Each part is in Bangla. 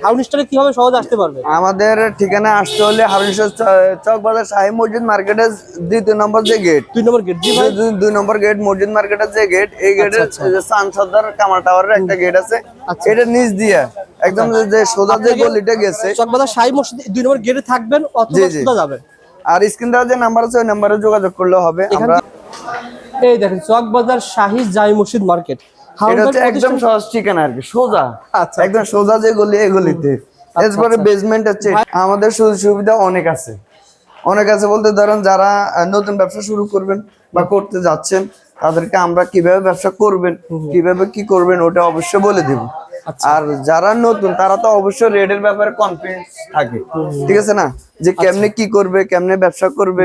টাউন স্টোরে কীভাবে সহজে আসতে পারবে? আমাদের ঠিকানা আসতে হলে হারুনেশ্বর চক বাজার শাহী মসজিদ মার্কেটের দ্বিতীয় নম্বর যে গেট দুই নম্বর গেট দুই- নম্বর গেট মসজিদ মার্কেটের যে গেট এই গেটের আচ্ছা। সান সর্দার কামাল টাওয়ারের একটা গেট আছে। আচ্ছা। এটা নিচ দিয়ে একদম যে- সোজা যে গলিটা গেছে। চকবাজার সাই মসজিদ দুই নম্বর গেটে থাকবেন অথবা। সোজা যাবেন। আর স্ক্রিন যে নাম্বার আছে ওই নাম্বারে যোগাযোগ করলে হবে। আমরা এই দেখেন চকবাজার শাহী জাই মসজিদ মার্কেট। এটা হচ্ছে একদম সহজ ঠিকানা আর কি সোজা। আচ্ছা, একদম সোজা যে গলি এই গলিতে। এরপরে বেসমেন্ট হচ্ছে আমাদের সুযোগ সুবিধা অনেক আছে। অনেক আছে বলতে ধরেন যারা নতুন ব্যবসা শুরু করবেন বা করতে যাচ্ছেন তাদেরকে আমরা কীভাবে ব্যবসা করবেন কীভাবে কি করবেন ওটা অবশ্যই বলে দিব। আচ্ছা। আর যারা নতুন তারা তো অবশ্যই রেটের ব্যাপারে কনফিডেন্স থাকে। ঠিক আছে না? যে কেমনে কি করবে কেমনে ব্যবসা করবে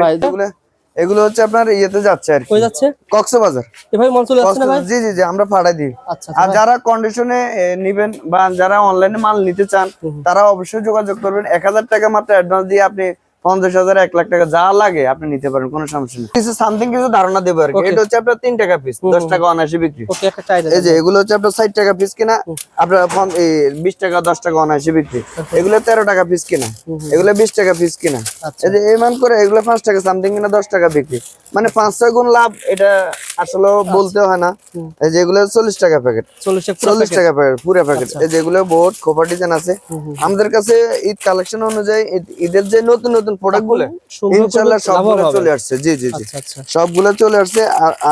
এগুলো হচ্ছে আপনার ইয়েতে যাচ্ছে আর কি। কই যাচ্ছে? কক্সবাজার। এ মন চলে যাচ্ছে না ভাই? জি জি জি আমরা ফাড়াই দিই। আচ্ছা আর যারা কন্ডিশনে নিবেন বা যারা অনলাইনে মাল নিতে চান তারা অবশ্যই যোগাযোগ করবেন। এক হাজার টাকা মাত্র অ্যাডভান্স দিয়ে আপনি পঞ্চাশ হাজার এক লাখ টাকা যা লাগে আপনি নিতে পারেন কোনো সমস্যা নেই। কিছু সামথিং কিছু ধারণা দেবো আর এটা হচ্ছে আপনার তিন টাকা পিস দশ টাকা অনায়াসে বিক্রি। এই যে এগুলো হচ্ছে আপনার ষাট টাকা পিস কিনা আপনার বিশ টাকা দশ টাকা অনায়াসে বিক্রি। এগুলো তেরো টাকা পিস কিনা এগুলো বিশ টাকা পিস কিনা। আচ্ছা। এই যে এই মান করে এগুলো পাঁচ টাকা সামথিং কিনা দশ টাকা বিক্রি। মানে পাঁচ ছয় গুণ লাভ এটা আসলে বলতে হয় না। এই যে এগুলো চল্লিশ টাকা প্যাকেট চল্লিশ টাকা প্যাকেট পুরো প্যাকেট আচ্ছা। এই যেগুলো বোর্ড খোপা ডিজাইন আছে। আমাদের কাছে ঈদ কালেকশন অনুযায়ী ঈদ- ঈদের যে নতুন নতুন সবগুলো চলে আসছে। জি জি জি। আচ্ছা আচ্ছা। সবগুলো চলে আসছে।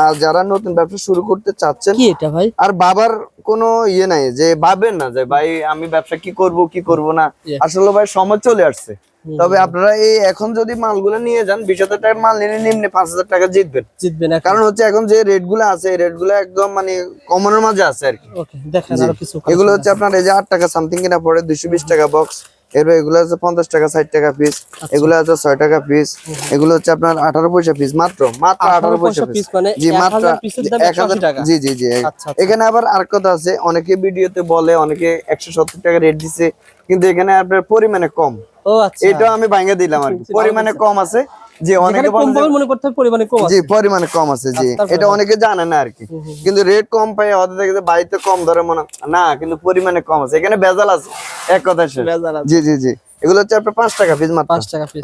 আর যারা নতুন ব্যবসা শুরু করতে চাচ্ছেন কি এটা ভাই? আর বাবার কোনো ইয়ে নাই যে ভাবেন না যে ভাই আমি ব্যবসা কি করব কি করব না? আসলে ভাই সময় চলে আসছে। তবে আপনারা এই এখন যদি মালগুলো নিয়ে যান বিশ হাজার টাকার মাল নিয়ে নিম্নে পাঁচ হাজার টাকা জিতবেন। জিতবেন কারণ হচ্ছে এখন যে রেটগুলো আছে এই রেটগুলো একদম মানে কমনের মাঝে আছে আর কি। এগুলো হচ্ছে আপনার এই যে আট টাকা সামথিং কিনা পড়ে দুইশো বিশ টাকা বক্স এরপর এগুলো হচ্ছে পঞ্চাশ টাকা ষাট টাকা পিস আচ্ছা। এগুলো হচ্ছে ছয় টাকা পিস এগুলো হচ্ছে আপনার আঠারো পয়সা পিস মাত্র মাত্র আঠারো পয়সা পিস মানে জি মাত্র এক হাজার টাকা। জি জি জি। আচ্ছা, আচ্ছা। এখানে আবার আর কথা আছে? অনেকে ভিডিওতে বলে অনেকে একশো সত্তর টাকা রেট দিছে। কিন্তু এখানে আপনার পরিমাণে কম। এটাও আমি ভাঙে দিলাম আর কি। পরিমাণে কম আছে। অনেকে মনে করতে পরিমাণে কম আছে। জি পরিমাণে কম আছে জি। আচ্ছা, এটা অনেকে জানে না আর কি। কিন্তু রেট কম পাই ওদের দেখে যে বাড়িতে কম ধরে মনে। না কিন্তু পরিমাণে কম আছে। এখানে ভেজাল আছে এক কথা শেষ। জি জি জি। এগুলো হচ্ছে আপনার পাঁচ টাকা পিস মাত্র।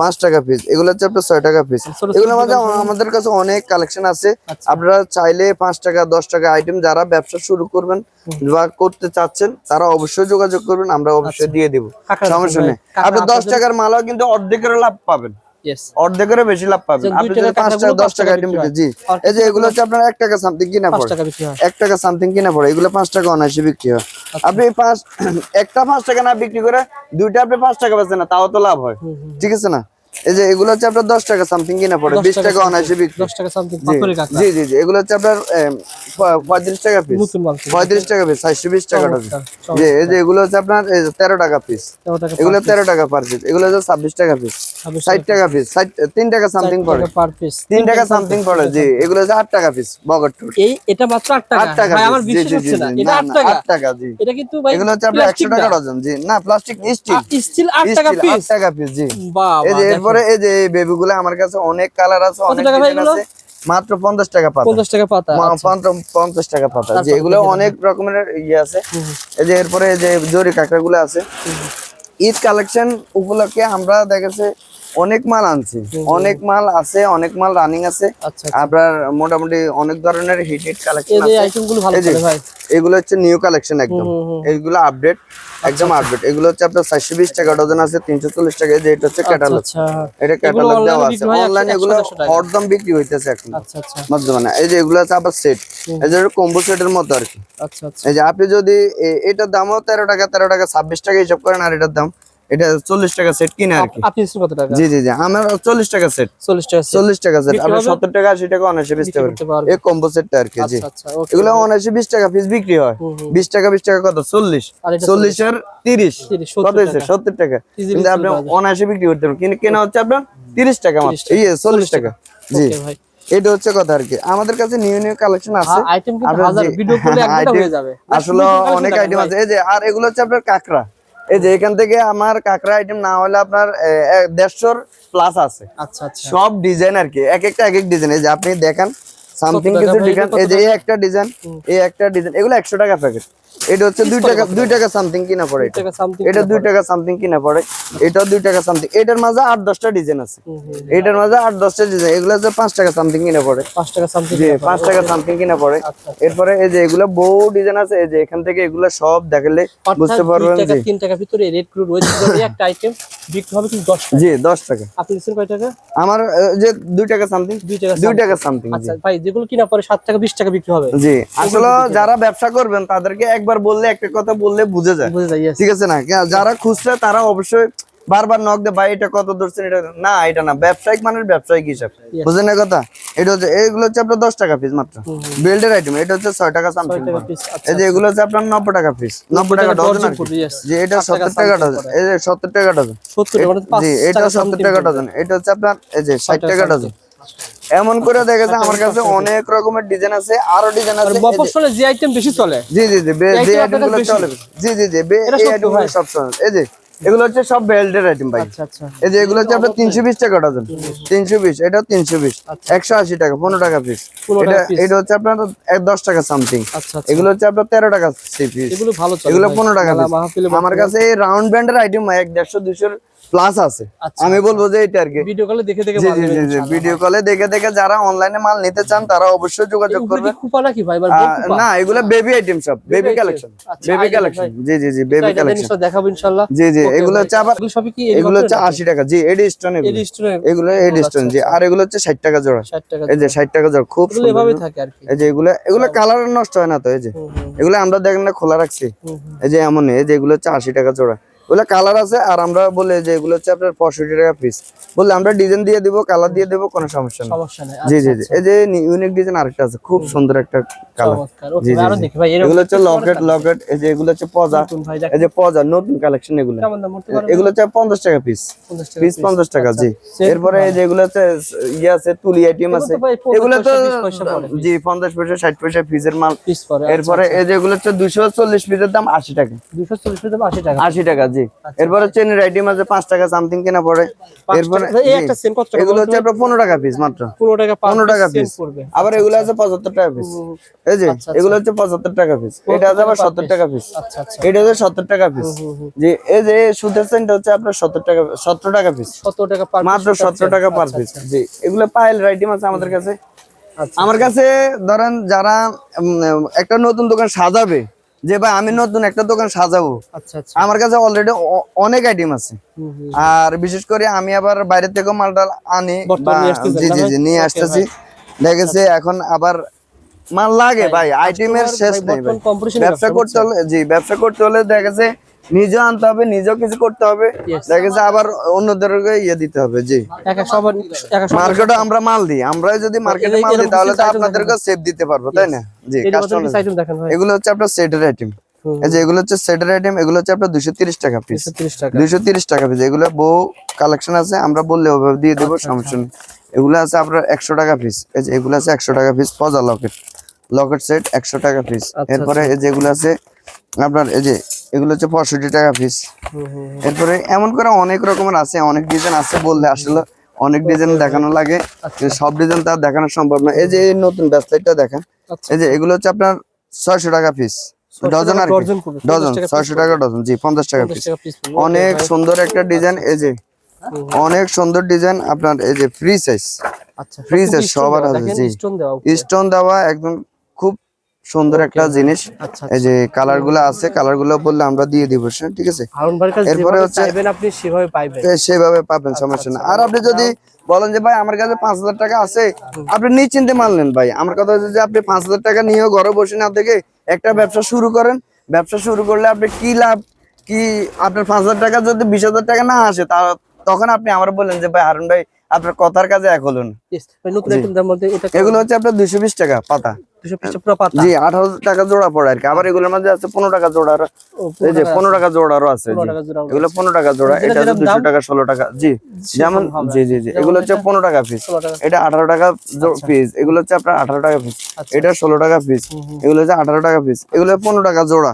পাঁচ টাকা পিস এগুলো হচ্ছে আপনার ছয় টাকা পিস দোকান আমাদের কাছে অনেক কালেকশন আছে। আচ্ছা। আপনারা চাইলে পাঁচ টাকা দশ টাকা আইটেম যারা ব্যবসা শুরু করবেন বা করতে চাচ্ছেন তারা অবশ্যই যোগাযোগ করবেন আমরা অবশ্যই দিয়ে দিব। সমস্যা নেই। কাকা আপনি দশ টাকার মালও কিন্তু অর্ধেকের লাভ পাবেন। অর্ধেকেরও বেশি লাভ পাবেন। আপনি যদি টাকার পাঁচ টাকা কাঁকড়াগুলো দশ পাঁচ টাকা টাকা আইটেম বিক্রি জি। এই যে এগুলো হচ্ছে আপনার এক টাকা সামথিং কিনা পড়ে। টাকা বিক্রি হয়। এক টাকা সামথিং কিনা পড়ে। এগুলো পাঁচ টাকা অনায়াসে বিক্রি হয়। আচ্ছা। আপনি পাঁচ একটা পাঁচ টাকা না বিক্রি করে দুইটা আপনি পাঁচ টাকা বেচেন না তাও তো লাভ হয়। ঠিক আছে না? এই যে এগুলো হচ্ছে আপনার দশ টাকা সামথিং কিনা পড়ে বিশ টাকা অনায়াসে দশ টাকা সামথিং জি জি জি এগুলো হচ্ছে আপনার পঁয়ত্রিশ টাকা পিস। পঁয়ত্রিশ টাকা পিস চারশো বিশ টাকা জি এই যে এগুলো হচ্ছে আপনার তেরো টাকা পিস এগুলো তেরো টাকা পার পিস এগুলো হচ্ছে ছাব্বিশ টাকা পিস ষাট টাকা পিস ষাট তিন টাকা সামথিং পড়ে। তিন টাকা সামথিং পড়ে জি এগুলো হচ্ছে আট টাকা পিস এই এটা মাত্র আট টাকা। আট টাকা জি, জি, জি, না। আট টাকা। জি। এটা কিন্তু এগুলো হচ্ছে আপনার একশো টাকা ডজন জি। না প্লাস্টিক স্টিল স্টিল আট টাকা পিস টাকা পিস জি। এই যে এরপরে এই যে এই বেবি গুলো আমার কাছে অনেক কালার আছে অনেক ডিজাইন আছে। মাত্র পঞ্চাশ টাকা পাতা। পঞ্চাশ টাকা পাতা মা- আচ্ছা। পঞ্চ- পঞ্চাশ টাকা পাতা। যে এগুলো অনেক রকমের ইয়ে আছে। এই যে এরপরে এই যে জরি কাঁকড়া গুলো আছে ঈদ কালেকশন উপলক্ষে আমরা দেখেছে অনেক মাল আনছি। অনেক মাল আছে অনেক মাল রানিং আছে। আচ্ছা আপনার মোটামুটি অনেক ধরনের হিট হিট কালেকশন আছে। এগুলো হচ্ছে নিউ কালেকশন একদম। এইগুলো আপডেট একদম আপডেট এগুলো হচ্ছে আপনার চারশো বিশ টাকা ডজন আছে তিনশো চল্লিশ টাকা যে এটা হচ্ছে ক্যাটালগ আচ্ছা। এটা ক্যাটালগ দেওয়া আছে। অনলাইন এগুলো বিক্রি হইতেছে এখন। আচ্ছা আচ্ছা। বর্তমানে এই যে এগুলো আছে আবার সেট এই যে কম্বো সেটের মতো আর কি। আচ্ছা আচ্ছা। এই যে আপনি যদি এটার দামও তেরো টাকা তেরো টাকা ছাব্বিশ টাকা হিসাব করেন আর এটার দাম এটা চল্লিশ টাকা সেট কিনে আর কি। আপনি কত টাকা? জি জি জি আমার চল্লিশ টাকা সেট চল্লিশ টাকা set। চল্লিশ টাকা সেট আপনি হবে? সত্তর টাকা আশি টাকা অনায়াসে বেচতে বিক্রি করতে পারেন পারবেন। এই কম্বো সেটটা আর কি জি। আচ্ছা আচ্ছা এগুলো অনায়াসে বিশ টাকা পিস বিক্রি হয়। হুম, হুম। বিশ টাকা বিশ টাকা কত? চল্লিশ। আর এটা চল্লিশের তিরিশ। 30, কত 70 টাকা। টাকা। কিন্তু আপনি sell করা যায়। অনায়াসে বিক্রি করতে পারেন কিন্তু কেনা হচ্ছে আপনার তিরিশ টাকা মাত্র। ইয়ে চল্লিশ টাকা। জি। ভাই। এটা হচ্ছে কথা আর কি। আমাদের কাছে নিউ নিউ কালেকশন আছে। আইটেম কিন্তু হাজার ভিডিও করলে এক হয়ে যাবে। আসলে অনেক আইটেম আছে। এই যে আর এগুলো হচ্ছে আপনার কাকড়া। এই যে এখান থেকে আমার কাঁকড়া আইটেম না হলে আপনার দেড়শোর প্লাস আছে। আচ্ছা আচ্ছা। সব ডিজাইন আর কি এক একটা এক এক ডিজাইন এই যে আপনি দেখেন সামথিং কিছু ডিজাইন এই যে এই একটা ডিজাইন এই একটা ডিজাইন এগুলো একশো টাকা প্যাকেট এটা হচ্ছে দুই টাকা দুই টাকা সামথিং কিনা পড়ে এটা। টাকা সামথিং এটা দুই টাকা সামথিং কিনা পড়ে। এটাও দুই টাকা সামথিং এটার মাঝে আট দশটা ডিজাইন আছে। এটার মাঝে আট দশটা ডিজাইন এগুলো হচ্ছে পাঁচ টাকা সামথিং কিনা পড়ে। পাঁচ টাকা সামথিং জি পাঁচ টাকা সামথিং কিনা পড়ে। আচ্ছা, এরপরে এই যে এগুলো বহু ডিজাইন আছে এই যে এখান থেকে এগুলো সব দেখালে বুঝতে পারবেন টাকা জি তিন টাকার ভিতরে গুলো রয়েছে। যদি একটা আইটেম বিক্রি হবে কিন্তু দশ টাকা। জি দশ টাকা। আপনি দিচ্ছেন কয় টাকা? আমার যে দুই টাকা সামথিং দুই টাকা দুই টাকা সামথিং আচ্ছা ভাই যেগুলো কিনা পরে সাত টাকা বিশ টাকা বিক্রি হবে। জি আসলে যারা ব্যবসা করবেন তাদেরকে একবার বললে একটা কথা বললে বুঝে যায়। ঠিক আছে না? যারা খুচরা তারা অবশ্যই বারবার নক ভাই এটা কত ধরছেন? এটা না এটা না। ব্যবসায়িক মানে ব্যবসায়িক হিসাব। বুঝলেন না কথা? এটা হচ্ছে এইগুলো হচ্ছে আপনার দশ টাকা পিস মাত্র। বেল্টের আইটেম এটা হচ্ছে ছয় টাকা সামথিং আচ্ছা, এই যে এগুলো হচ্ছে আপনার নব্বই টাকা পিস নব্বই টাকা ডজন। যে এটা সত্তর টাকা ডজন এই যে সত্তর টাকা ডজন মানে এটা সত্তর টাকা ডজন এটা হচ্ছে আপনার এই যে ষাট টাকা ডজন এমন করে দেখেছে আমার কাছে অনেক রকমের ডিজাইন আছে আরও ডিজাইন আছে। এই যে- আইটেম বেশি চলে। জি জি জি যে item আইটেমগুলো আপনার চলে। জি জি জি এই সত্য আইটেম ভাই। সব চলে। এই যে এগুলো হচ্ছে সব বেল্টের আইটেম ভাই। আচ্ছা আচ্ছা। এই যে এগুলো হচ্ছে আপনার তিনশো বিশ টাকা ডজন তিনশো বিশ এটা তিনশো বিশ। একশো আশি টাকা পনেরো টাকা পিস এটা এটা হচ্ছে আপনার দশ টাকা সামথিং আচ্ছা আচ্ছা। এগুলো হচ্ছে আপনার তেরো টাকা পিস এগুলো ভালো চলে এগুলো ভাই। পনেরো টাকা আমার কাছে এই রাউন্ড ব্যান্ডের আইটেম এক দেড়শো দুশোর প্লাস আছে। আচ্ছা, আমি বলব যে এটা আর কি। ভিডিও কলে দেখে দেখে জি জি জি জি। ভিডিও কলে দেখে দেখে যারা অনলাইনে মাল নিতে চান তারা অবশ্যই যোগাযোগ করবে। কুপা নাকি ভাই? না এগুলো বেবি আইটেম সব বেবি কালেকশন আচ্ছা, বেবি কালেকশন জি জি জি বেবি কালেকশন দেখাবো ইনশাআল্লাহ। জি জি এগুলো হচ্ছে আবার এগুলো সবই কি এগুলো হচ্ছে আশি টাকা। জি এডি স্টোন এডি স্টোনের এগুলো এডি স্টোন জি। আর এগুলো হচ্ছে ষাট টাকা জোড়া। 60 টাকা এই যে ষাট টাকা জোড়া খুব সুন্দর এভাবে থাকে আর কি। এই যে এগুলো এগুলো কালার নষ্ট হয় না তো এই যে। এগুলো আমরা দেখেন না খোলা রাখছি। এই যে এমন এই যে এগুলো হচ্ছে আশি টাকা জোড়া। ওগুলো কালার আছে আর আমরা বলে যে এগুলো হচ্ছে আপনার পঁয়ষট্টি টাকা পিস বললে আমরা ডিজাইন দিয়ে দিব কালার দিয়ে দিব কোনো সমস্যা নেই। জি জি জি। এই যে ইউনিক ডিজাইন আরেকটা আছে খুব সুন্দর একটা কালার জি, জি, এগুলো হচ্ছে লকেট লকেট এই যে এগুলো হচ্ছে পজা। এই যে পজা নতুন কালেকশন এগুলো। দাম এগুলো হচ্ছে পঞ্চাশ টাকা পিস পিস পঞ্চাশ টাকা জি। এরপরে এই যে এগুলো হচ্ছে ইয়ে আছে তুলি আইটেম আছে। এগুলো তো জি পঞ্চাশ পয়সা ষাট পয়সা পিসের মাল। এরপরে এই যে এগুলো হচ্ছে দুশো চল্লিশ পিসের দাম আশি টাকা। 240 টাকা 80 টাকা। আশি টাকা জি। এরপরে চেনের আইটেম আছে পাঁচ টাকা সামথিং কেনা পড়ে। এরপরে এই একটা সেম কত টাকা এগুলো হচ্ছে আপনার পনেরো টাকা পিস মাত্র। 15 টাকা পনেরো টাকা পিস আবার এগুলো আছে পঁচাত্তর টাকা পিস এই যে এগুলো হচ্ছে পঁচাত্তর টাকা পিস এটা আছে আবার সত্তর টাকা পিস আচ্ছা আচ্ছা। এটা হচ্ছে সত্তর টাকা পিস যে এই যে সুতের সেন্টটা হচ্ছে আপনার সত্তর টাকা সত্তর টাকা পিস 70 টাকা মাত্র সত্তর টাকা পার পিস জি এগুলো পাইল আইটেম আছে আমাদের কাছে। আচ্ছা। আমার কাছে ধরেন যারা একটা নতুন দোকান সাজাবে যে ভাই আমি নতুন একটা দোকান সাজাবো। আচ্ছা আচ্ছা। আমার কাছে অলরেডি অনেক আইটেম আছে। আর বিশেষ করে আমি আবার বাইরে থেকে মালটা আনি জি জি জি নিয়ে আসতেছি। দেখেছি এখন আবার মাল লাগে ভাই আইটেমের এর শেষ নেই ব্যবসা করতে হলে জি ব্যবসা করতে হলে দেখেছে নিজেও আনতে হবে নিজেও কিছু করতে হবে. দেখেছে আবার অন্যদেরকে ইয়ে দিতে হবে জি। মার্কেটে আমরা মাল দিই আমরা যদি মার্কেটে মাল দিই তাহলে তো আপনাদেরকে সেভ দিতে পারব তাই না? জি এগুলো হচ্ছে আপনার সেটের আইটেম এই যে এগুলো হচ্ছে সেটের আইটেম এগুলো হচ্ছে আপনার দুশো তিরিশ টাকা পিস 130 টাকা। পিস এগুলো বহু কালেকশন আছে আমরা বললে ওভাবে দিয়ে দেবো আচ্ছা, সমস্যা নেই। এগুলো আছে আপনার একশো টাকা পিস এই যে এগুলো আছে একশো টাকা পিস পজা লকেট লকেট সেট একশো টাকা পিস আচ্ছা, এরপরে এই যেগুলো আছে আপনার এই যে এগুলো হচ্ছে পঁয়ষট্টি টাকা পিস। এরপরে এমন করে অনেক রকমের আছে অনেক ডিজাইন আছে বললে আসলে অনেক ডিজাইন দেখানো লাগে। কিন্তু সব ডিজাইন তার দেখানো সম্ভব না। এই যে এই নতুন ব্যাসলাইটটা দেখেন আচ্ছা। এই যে এগুলো হচ্ছে আপনার ছয়শো টাকা পিস ডজন আর ডজন পড়বে, ডজন 50 টাকা ছয়শো টাকা ডজন জি পঞ্চাশ টাকা পিস অনেক সুন্দর একটা ডিজাইন এই যে অনেক সুন্দর ডিজাইন আপনার এই যে ফ্রি সাইজ আচ্ছা Free সবটুকু সবার আছে, জি। স্টোন দেওয়া একদম সুন্দর একটা জিনিস। আচ্ছা এই যে কালারগুলো আছে কালারগুলো বললে আমরা দিয়ে দিব ঠিক আছে? এরপরে হচ্ছে- আপনি সেভাবে পাইবেন। সেভাবে পাবেন সমস্যা না আর আপনি যদি বলেন যে ভাই আমার কাছে পাঁচ হাজার টাকা আছে আপনি নিশ্চিন্তে মানলেন ভাই। আমার কথা হচ্ছে যে আপনি পাঁচ হাজার টাকা নিয়েও ঘরে বসে না থেকে একটা ব্যবসা শুরু করেন। ব্যবসা শুরু করলে আপনি কি লাভ? কি আপনার পাঁচ হাজার টাকা যদি বিশ হাজার টাকা না আসে তা তখন আপনি আমার বললেন যে ভাই হারুন ভাই আপনার কথার কাজে এক হলো না। Yes, ভাই, নতুন আইটেম দাম বলতে এটা এগুলো হচ্ছে আপনার দুইশো বিশ টাকা পাতা। 250 পুরো পাতা। জি আঠারো টাকা জোড়া পড়ে আর কি। আবার এগুলোর আছে পনেরো টাকা জোড়া এই যে পনেরো টাকা জোড়ারও আছে জি। 15 টাকা এগুলো পনেরো টাকা জোড়া। এটা হচ্ছে দুশো টাকা ষোলো টাকা। জি যেমন জি জি জি। এগুলো হচ্ছে পনেরো টাকা পিস এটা আঠারো টাকা পিস এগুলো হচ্ছে আপনার আঠারো টাকা পিস আচ্ছা। এটা ষোলো টাকা পিস এগুলো হচ্ছে আঠারো টাকা পিস এগুলো পনেরো টাকা জোড়া।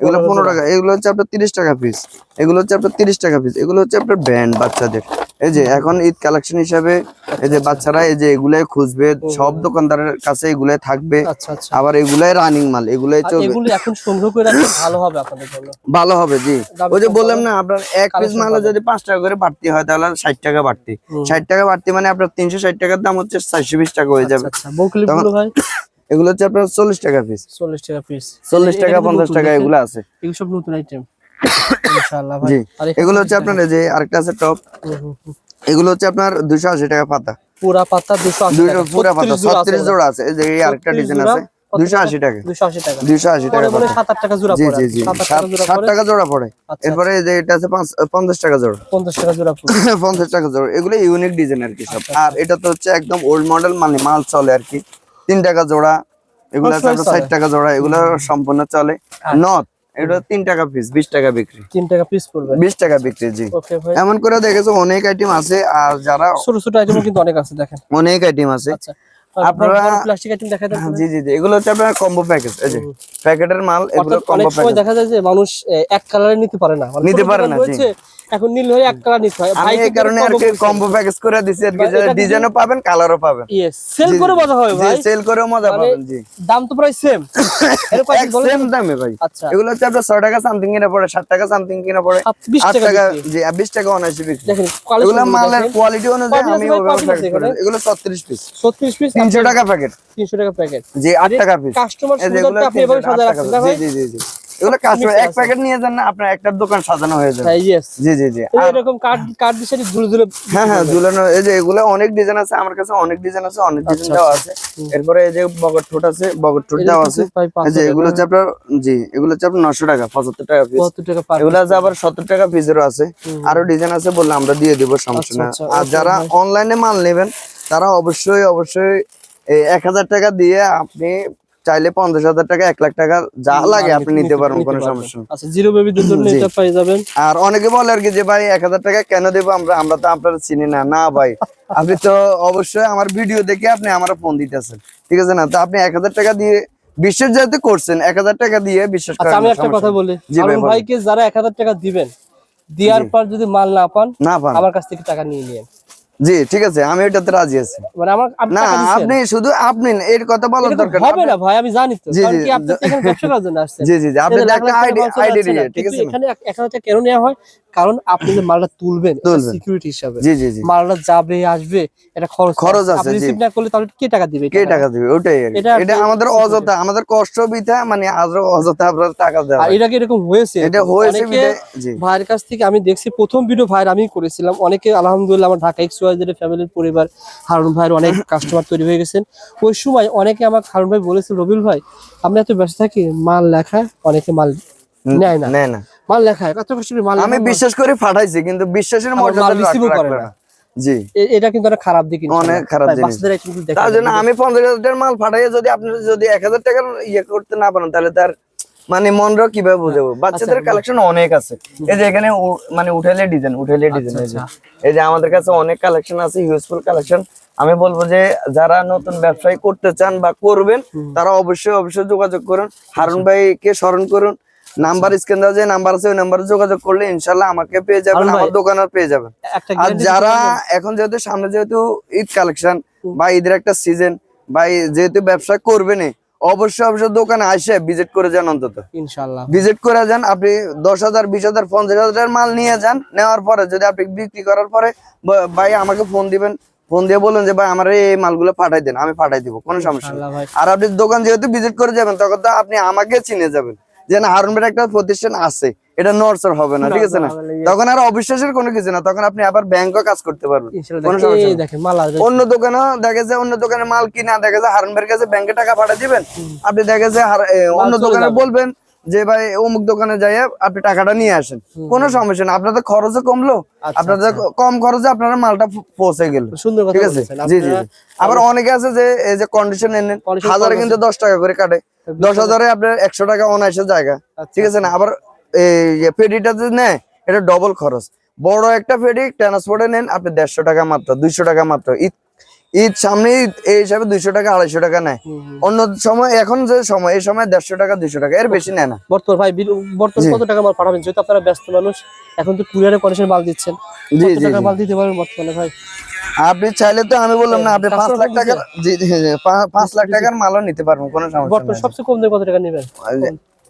এগুলো পনেরো টাকা। এগুলো হচ্ছে আপনার তিরিশ টাকা পিস এগুলো হচ্ছে আপনার তিরিশ টাকা পিস এগুলো হচ্ছে আপনার ব্যান্ড বাচ্চাদের। এই যে এখন ঈদ কালেকশন হিসাবে এই যে বাচ্চারা এই যে এগুলাই খুঁজবে সব দোকানদারের কাছে এগুলাই থাকবে। আচ্ছা আচ্ছা। আবার এগুলাই রানিং মাল এগুলাই চলবে। এগুলো এখন সংগ্রহ করে রাখলে ভালো হবে আপনাদের জন্য। ভালো হবে জি। ওই যে বললাম না আপনার এক পিস মালে যদি পাঁচ টাকা করে বাড়তি হয় তাহলে ষাট টাকা বাড়তি। ষাট টাকা বাড়তি মানে আপনার তিনশো ষাট টাকার দাম হচ্ছে চারশো বিশ টাকা হয়ে যাবে। আচ্ছা। বউ ক্লিপ ভাই? এগুলো হচ্ছে আপনার চল্লিশ টাকা পিস চল্লিশ টাকা পিস চল্লিশ টাকা পঞ্চাশ টাকা এগুলো আছে। এগুলো সব নতুন আইটেম ইনশাআল্লাহ ভাই। জি। আর এখানে এগুলো হচ্ছে আপনার যে আরেকটা আছে টপ হুম, হুম, হুম। এগুলো হচ্ছে আপনার দুশো আশি টাকা পাতা। পুরা পাতা 280 টাকা। পুরা পাতা 36 জোড়া আছে ছত্রিশ জোড়া আছে। এই যে আরেকটা ডিজাইন আছে কত দুশো আশি টাকা। 280 টাকা। দুশো আশি পরে টাকা বলে 7 টাকা জোড়া পড়ে জি জি। 7 টাকা জোড়া পড়ে টাকা জোড়া পড়ে। আচ্ছা, এরপরে যে এটা আছে টাকা জোড়া। 50 টাকা জোড়া পড়ে। পঞ্চাশ টাকা জোড়া। এগুলো ইউনিক ডিজাইন আর কি সব। আচ্ছা, আর এটা তো হচ্ছে একদম ওল্ড মডেল মানে মাল চলে আর কি। তিন টাকা জোড়া। এগুলো আছে সবসময় ষাট চলে। টাকা জোড়া। এগুলো সম্পূর্ণ চলে। আচ্ছা। নথ এটা তিন টাকা পিস বিশ টাকা বিক্রি। 3 টাকা পিস পড়বে। বিশ টাকা বিক্রি জি। ওকে ভাই। এমন করে দেখেছ অনেক আইটেম আছে আর যারা ছোট ছোট আইটেমও কিন্তু অনেক আছে দেখেন। অনেক আইটেম আছে। আচ্ছা। আপনারা- প্লাস্টিক আইটেম দেখা দেন জি জি জি এগুলো হচ্ছে আপনার কম্বো প্যাকেজ এই যে প্যাকেটের মাল এগুলো কম্বো সময় প্যাকেজ দেখা যায় যে মানুষ এক কালারে নিতে পারে না। মানে নিতে পারে না, জি। এখন নীল এক কালার নিতে হয়। আমি এই কারণে আর কি কম্বো প্যাকেজ করে দিছি আর কি ডিজাইনও পাবেন কালারও পাবেন। ইয়েস সেল করে মজা হবে ভাই। সেল করেও মজা মানে পাবেন জি। দাম তো প্রায় সেম এরকম সেম দামে ভাই। আচ্ছা। এগুলো হচ্ছে আপনার ছয় টাকা সামথিং কিনা পড়ে ষাট টাকা সামথিং কিনা পড়ে সাত- বিশ আট টাকা। জি বিশ টাকা অনায়াসে বিক্রি। দেখেন এগুলো মালের কোয়ালিটি অনুযায়ী আমি ওভাবে করে। এগুলো ছত্রিশ পিস 36 পিস তিনশো টাকা প্যাকেট 300 টাকা প্যাকেট জি আট টাকা পিস কাস্টমার আপনি এভাবে 300 সাজা রাখছেন জি জি জি। এগুলো কাস্টমার এক প্যাকেট নিয়ে যান না আপনার একটার দোকান সাজানো হয়ে যাবে। হ্যাঁ জি জি জি। এরকম কার্ড কার্ড দিয়ে ঝুলে ঝুলে হ্যাঁ হ্যাঁ ঝুলানো এই যে এগুলো অনেক ডিজাইন আছে আমার কাছে অনেক ডিজাইন আছে অনেক আচ্ছা, ডিজাইন দেওয়া আছে। এরপরে এই যে বগর ঠোঁট আছে বগর ঠোঁট দেওয়া আছে। এই যে এগুলো হচ্ছে আপনার জি এগুলো হচ্ছে আপনার নশো টাকা পঁচাত্তর টাকা পিস টাকা এগুলো আছে আবার সত্তর টাকা পিসেরও আছে। আরও ডিজাইন আছে বললে আমরা দিয়ে দিব সমস্যা আচ্ছা, না। আচ্ছা, আর যারা অনলাইনে মাল নেবেন তারা অবশ্যই অবশ্যই এক হাজার টাকা দিয়ে আপনি চাইলে পঞ্চাশ হাজার টাকা এক লাখ টাকা যা লাগে আপনি নিতে পারবেন কোনো সমস্যা আচ্ছা জিরো বেবিদের জন্য। এটা পেয়ে যাবেন? আর অনেকে বলে আর কি যে ভাই এক হাজার টাকা কেন দেবো? আমরা আমরা তো আপনারা চিনি না। না ভাই আপনি তো অবশ্যই আমার ভিডিও দেখে আপনি আমার ফোন দিতেছেন ঠিক আছে না? তো আপনি এক হাজার টাকা দিয়ে বিশ্বাস যেহেতু করছেন এক হাজার টাকা দিয়ে বিশ্বাস আচ্ছা আমি একটা কথা বলি। ভাইকে যারা এক হাজার টাকা দিবেন দেওয়ার পর যদি মাল না পান না পান। আমার কাছ থেকে টাকা নিয়ে নিন জি ঠিক আছে আমি ওটাতে রাজি আছি। মানে আমার না আপনি শুধু আপনি এর কথা বলার দরকার হবে না ভাই আমি জানি তো কারণ কি আপনি এখানে ব্যবসা করার জন্য আসছেন? জি জি জি আপনি একটা আইডি আইডি না, ঠিক আছে? এখানে কেন নেওয়া হয়? কারণ আপনি যে মালটা তুলবেন। সিকিউরিটি হিসাবে। জি জি জি। মালটা যাবে আসবে এটা খরচ খরচ আছে, জি। রিসিভ না করলে তাহলে কে টাকা দিবে কে টাকা দিবে? ওটাই এটা আমাদের অযথা আমাদের কষ্ট বিথা মানে আরও অযথা আপনার টাকা দেওয়া আর এটা কি এরকম হয়েছে? এটা হয়েছে ভাইয়ের কাছ থেকে আমি দেখছি প্রথম ভিডিও ভাইয়ের আমি করেছিলাম। অনেকে আলহামদুলিল্লাহ আমার ঢাকা এক্স ওয়াইজের ফ্যামিলির পরিবার হারুন ভাইয়ের অনেক কাস্টমার তৈরি হয়ে গেছেন। ওই সময় অনেকে আমাকে হারুন ভাই বলেছিল রবিউল ভাই আমরা এত ব্যস্ত থাকি মাল লেখা অনেকে মাল নেয় না। নেয় না। মাল কত কষ্ট মাল আমি বিশ্বাস করে পাঠাইছি কিন্তু বিশ্বাসের মর্যাদা করে না। জি। এটা কিন্তু অনেক খারাপ দিক অনেক খারাপ জিনিস। তার জন্য আমি পঞ্চাশ হাজার মাল পাঠাইয়ে যদি আপনি যদি এক হাজার টাকার ইয়ে করতে না পারেন তাহলে তার মানে মনরাও কীভাবে বুঝাবো? আচ্ছা, বাচ্চাদের কালেকশন অনেক আছে। এই যে এখানে মানে উঠাইলে ডিজাইন উঠাইলে ডিজাইন আচ্ছা। এই যে আমাদের কাছে অনেক কালেকশন আছে ইউজফুল কালেকশন আমি বলব যে যারা নতুন ব্যবসায়ী করতে চান বা করবেন তারা অবশ্যই অবশ্যই যোগাযোগ করুন। হারুন ভাইকে স্মরণ করুন। নাম্বার স্ক্যান দেওয়া যে নাম্বার আছে ওই নাম্বারে যোগাযোগ করলে ইনশাল্লাহ আমাকে পেয়ে যাবেন আমার দোকানে পেয়ে যাবেন। আর যারা এখন যেহেতু সামনে যেহেতু ঈদ কালেকশন বা ঈদের একটা সিজন বা যেহেতু ব্যবসা করবেন অবশ্যই অবশ্যই দোকানে আসে ভিজিট করে যান অন্তত। ইনশাল্লাহ ভিজিট করে যান আপনি দশ হাজার বিশ হাজার পঞ্চাশ হাজার মাল নিয়ে যান নেওয়ার পরে যদি আপনি বিক্রি করার পরে ভাই আমাকে ফোন দিবেন ফোন দিয়ে বলুন যে ভাই আমার এই মালগুলো পাঠাই দেন আমি পাঠাই দিব কোনো সমস্যা আর আপনি দোকান যেহেতু ভিজিট করে যাবেন তখন তো আপনি আমাকে চিনে যাবেন। যে না হারুন ভাইয়ের একটা প্রতিষ্ঠান আছে এটা নরসর হবে না ঠিক আছে না. তখন আর অবিশ্বাসের কোনো কিছু না তখন আপনি আবার ব্যাংকও কাজ করতে পারবেন। অন্য দোকানে দেখা যায় অন্য দোকানে মাল কিনা দেখা যায় হারুন ভাইয়ের কাছে ব্যাংকে টাকা পাঠিয়ে দিবেন। আপনি দেখা যায় অন্য দোকানে বলবেন যে ভাই অমুক দোকানে যাই আপনি টাকাটা নিয়ে আসেন। কোনো সমস্যা না আপনাদের খরচও কমলো। আচ্ছা, আপনাদের কম খরচে আপনারা মালটা পৌঁছে গেল। ঠিক আছে? জি জি আবার অনেকে আছে যে এই যে কন্ডিশন এনেন হাজারে কিন্তু দশ টাকা করে কাটে। দশ হাজারে আপনার একশো টাকা অনায়াসে জায়গা। আচ্ছা, ঠিক আছে না? আবার এই যে নেয় এটা ডবল খরচ। বড় একটা পেডি ট্রান্সপোর্টে নেন আপনি দেড়শো টাকা মাত্র দুইশো টাকা মাত্র। ঈদ ঈদ সামনে ঈদ এই হিসাবে দুইশো টাকা আড়াইশো টাকা নেয়। অন্য সময় এখন যে সময় এই সময় দেড়শো টাকা দুইশো টাকা এর বেশি নেয় না। বর্তমান ভাই বর্তমান কত টাকা মাল পাঠাবেন? যেহেতু আপনারা ব্যস্ত মানুষ এখন তো কুরিয়ারে কন্ডিশন মাল দিচ্ছেন। জি জি মাল দিতে পারবেন বর্তমানে ভাই? আপনি চাইলে তো আমি বললাম না আপনি পাঁচ লাখ টাকার জি পাঁচ লাখ টাকার মালও নিতে পারবেন কোনো সমস্যা সবচেয়ে কম দামে কত টাকা নেবেন?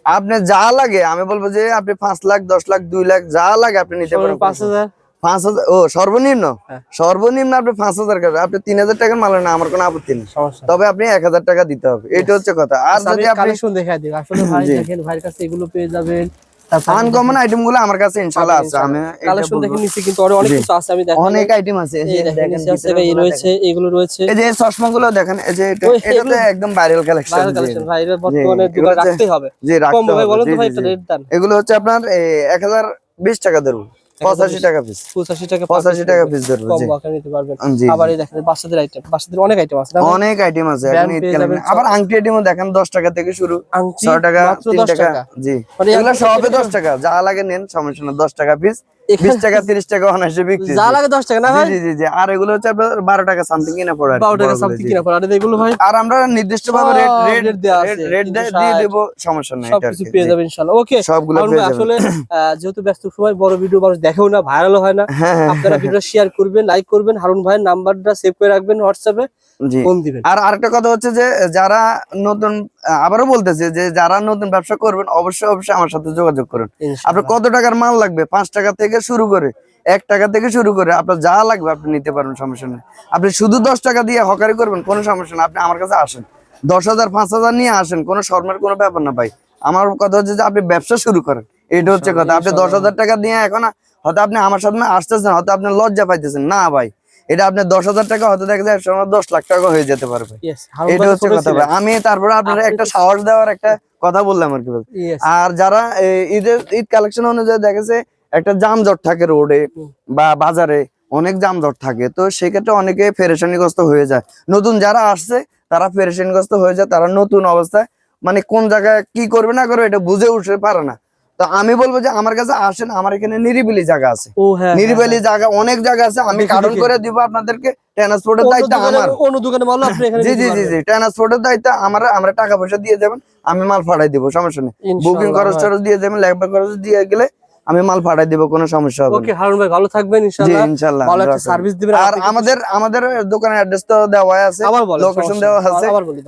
আপনি যা লাগে আমি বলব যে আপনি পাঁচ লাখ দশ লাখ দুই লাখ যা লাগে আপনি নিতে পারেন পাঁচ হাজার? পাঁচ হাজার ও সর্বনিম্ন? হ্যাঁ। সর্বনিম্ন আপনি পাঁচ হাজার টাকা আপনি তিন হাজার টাকা মালেন না আমার কোনো আপত্তি নেই। তবে আপনি এক হাজার টাকা দিতে হবে এটা হচ্ছে কথা। আর আচ্ছা, যদি আপনি কালেকশন দেখাই দিই। আসলে ভাই দেখেন ভাইয়ের কাছে এগুলো পেয়ে যাবেন। আনকমন আইটেমগুলো আমার কাছে ইনশাআল্লাহ আছে আমি কালেকশন দেখে নিছি কিন্তু আরও অনেক কিছু আছে আমি দেখেন। অনেক আইটেম আছে এই দেখেন আছে এই রয়েছে এগুলো রয়েছে। এই যে চশমা গুলো দেখেন এই যে এটা এটা তো একদম viral collection viral collection viral বর্তমানে দুটো রাখতেই হবে। জি কম রাখতে ভাই হবে বলেন তো ভাই রেট দেন। এগুলো হচ্ছে আপনার এক হাজার বিশ টাকা ধরুন। পঁচাশি টাকা পিস 85 টাকা পঁচাশি টাকা পিস ধরবে জি। বাকা নিতে পারবেন। আবার এই দেখেন বাচ্চাদের আইটেম বাচ্চাদের অনেক আইটেম আছে অনেক আইটেম আছে এখন ঈদ পেয়ে কালীন। যাবেন আবার আংটি আইটেমও দেখেন দশ টাকা থেকে শুরু আংটি ছয় টাকা 3 টাকা জি। মানে এগুলো সবে দশ টাকা যা লাগে নেন সমস্যা না দশ টাকা পিস এখানে- বিশ টাকা তিরিশ টাকা অনায়াসে বিক্রি যা লাগে 10 টাকা না জি, ভাই? জি জি জি আর এগুলো হচ্ছে আপনার বারো টাকা সামথিং কিনা পড়ে আর কি, 12 টাকা সামথিং কিনা পড়ে। আর এগুলো ভাই? আর আমরা নির্দিষ্ট ভাবে রেট রেট rate দেয়া আছে, রেট দিয়ে ষাট। সমস্যা নাই এটা সবকিছু পেয়ে যাবেন ইনশাআল্লাহ ওকে সবগুলো পেয়ে যাবেন। আসলে যেহেতু ব্যস্ত সময় বড় ভিডিও মানুষ দেখেও না ভাইরালও হয় না। হ্যাঁ হ্যাঁ। আপনারা ভিডিও শেয়ার করবেন লাইক করবেন। হারুন ভাইয়ের নাম্বারটা সেভ করে রাখবেন হোয়াটসঅ্যাপে জি। ফোন দিবেন। আর আরেকটা কথা হচ্ছে যে যারা নতুন আবারও বলতেছে যে যারা নতুন ব্যবসা করবেন অবশ্যই অবশ্যই আমার সাথে যোগাযোগ করুন। আপনার কত টাকার মাল লাগবে? পাঁচ টাকা থেকে শুরু করে এক টাকা থেকে শুরু করে আপনার যা লাগবে আপনি নিতে পারবেন সমস্যা নেই। আপনি শুধু দশ টাকা দিয়ে হকারি করবেন কোনো সমস্যা না আপনি আমার কাছে আসেন। দশ হাজার পাঁচ হাজার নিয়ে আসেন কোনো শর্মের কোনো ব্যাপার না ভাই। আমার কথা হচ্ছে যে আপনি ব্যবসা শুরু করেন। এটা হচ্ছে কথা। আপনি দশ হাজার টাকা দিয়ে এখন হয়তো আপনি আমার সামনে আসতেছেন হয়তো আপনি লজ্জা পাইতেছেন। না ভাই এটা আপনার দশ হাজার টাকা হয়তো দেখা যায় একসময় দশ লাখ টাকা হয়ে যেতে পারবে। এটা হচ্ছে কথা আমি তারপরে আপনার একটা সাহস দেওয়ার একটা কথা বললাম আর কি আর যারা ঈদের ঈদ কালেকশন অনুযায়ী দেখেছে একটা যানজট থাকে রোডে বা বাজারে অনেক যানজট থাকে। তো সেক্ষেত্রে অনেকে ফেরেশানিগ্রস্ত হয়ে যায়। নতুন যারা আসছে তারা ফেরেশানিগ্রস্ত হয়ে যায়। তারা নতুন অবস্থায় মানে কোন জায়গায় কি করবে না করবে এটা বুঝে উঠতে পারে না। তো আমি বলব যে আমার কাছে আসেন আমার এখানে নিরিবিলি জায়গা আছে। হ্যাঁ নিরিবিলি জায়গা অনেক জায়গা আছে। আমি কারণ করে দিব আপনাদেরকে ট্রান্সপোর্টের দায়িত্ব আমার। জি জি জি জি ট্রান্সপোর্টের দায়িত্ব আমার আমরা টাকা পয়সা দিয়ে যাবেন আমি মাল পাঠাই দিব সমস্যা নেই। বুকিং খরচ। টরচ দিয়ে যাবেন লেবার খরচ দিয়ে গেলে আমি মাল পাঠাই দিব কোনো সমস্যা হবে ওকে হারুন ভাই ভালো থাকবেন ইনশাআল্লাহ ইনশাআল্লাহ ভালো একটা সার্ভিস দিবেন আর আমাদের আমাদের দোকানের অ্যাড্রেস তো দেওয়া আছে লোকেশন দেওয়া আছে।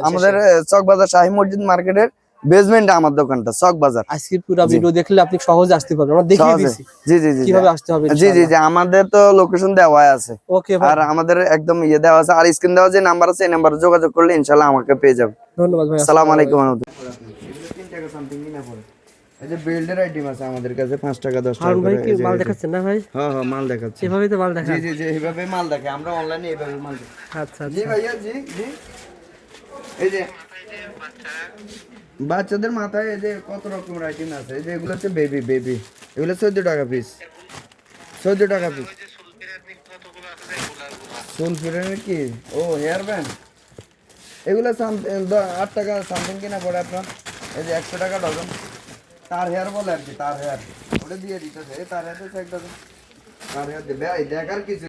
আমাদের চকবাজার শাহী মসজিদ মার্কেটের বেসমেন্টে আমার দোকানটা চক বাজার। আজকে পুরো ভিডিও দেখলে আপনি সহজে আসতে পারবেন। আমরা দেখিয়ে। দিয়েছি জি জি জি কীভাবে আসতে হবে জি জি জি আমাদের তো লোকেশন দেওয়া আছে। ওকে আর আমাদের একদম ইয়ে দেওয়া আছে। আর স্ক্রিন দেওয়া যে নাম্বার আছে এই নাম্বারে যোগাযোগ করলে ইনশাআল্লাহ আমাকে পেয়ে যাবে। ধন্যবাদ ভাই আসসালামু আলাইকুম এই যে বেল্টের আইটেম আছে আমাদের কাছে পাঁচ টাকা দশ টাকা ভাই কি মাল দেখাচ্ছেন না ভাই? হ্যাঁ হ্যাঁ মাল দেখাচ্ছি। এভাবেই তো মাল জি জি জি এইভাবে মাল দেখে। আমরা অনলাইনে এইভাবে মাল দেখি। আচ্ছা জি আচ্ছা। ভাইয়া জি জি। এই যে। বাচ্চাদের মাথায় এই যে কত রকমের আইটেম আছে এই যে এগুলো হচ্ছে বেবি বেবি এগুলো চোদ্দ টাকা পিস চোদ্দ টাকা পিস চুল ফিরানোর কি? ও হেয়ার ব্যান্ড এগুলো আট টাকা সামথিং কিনা পড়ে আপনার। এই যে একশো টাকা ডজন তার হেয়ার বলে আর কি তার হেয়ার ওটা দিয়ে দিতেছে। তার হেয়ার এক ডজন তার হেয়ার দেবে দেখার কিছু